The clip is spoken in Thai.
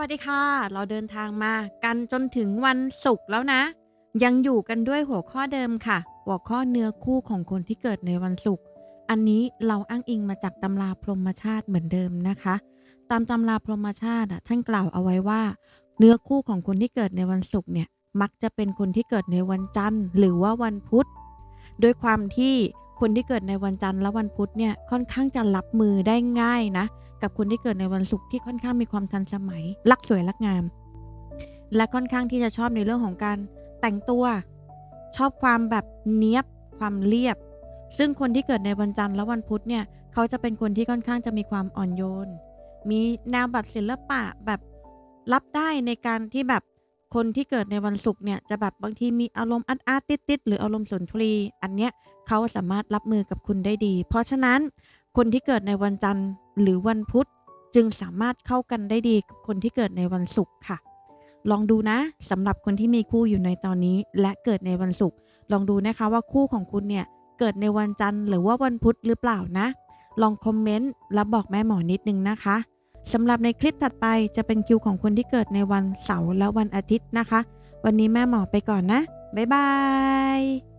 วัสดีค่ะ เราเดินทางมากันจนถึงวันศุกร์แล้วนะ ยังอยู่กันด้วยหัวข้อเดิมค่ะ หัวข้อเนื้อคู่ของคนที่เกิดในวันศุกร์อันนี้เราอ้างอิงมาจากตำราพรหมชาติเหมือนเดิมนะคะ ตามตำราพรหมชาติท่านกล่าวเอาไว้ว่า เนื้อคู่ของคนที่เกิดในวันศุกร์เนี่ยมักจะเป็นคนที่เกิดในวันจันทร์ หรือว่าวันพุธโดยความที่ คนที่เกิดในวันจันทร์และวันพุธเนี่ยค่อนข้างจะรับมือได้ง่ายนะ กับคนที่เกิดในวันศุกร์ที่ค่อนข้างมีความทันสมัย รักสวยรักงาม และค่อนข้างที่จะชอบในเรื่องของการแต่งตัว ชอบความแบบเนี้ยบความเรียบ ซึ่งคนที่เกิดในวันจันทร์และวันพุธเนี่ยเขาจะเป็นคนที่ค่อนข้างจะมีความอ่อนโยน มีแนวแบบศิลปะแบบรับได้ในการที่แบบ คนที่เกิดในวันศุกร์เนี่ยจะแบบบางทีมีอารมณ์อาร์ตอาติดติดหรืออารมณ์สุนทรี อันเนี้ยเขาสามารถรับมือกับคุณได้ดี เพราะฉะนั้นคนที่เกิดในวันจันทร์หรือวันพุธจึงสามารถเข้ากันได้ดีกับคนที่เกิดในวันศุกร์ค่ะ ลองดูนะสำหรับคนที่มีคู่อยู่ในตอนนี้ และเกิดในวันศุกร์ลองดูนะคะว่าคู่ของคุณเนี่ยเกิดในวันจันทร์หรือว่าวันพุธหรือเปล่านะ ลองคอมเมนต์แล้วบอกแม่หมอนิดนึงนะคะ สำหรับในคลิปถัดไปจะเป็นคิวของคนที่เกิดในวันเสาร์และวันอาทิตย์นะคะ วันนี้แม่หมอไปก่อนนะ บ๊ายบาย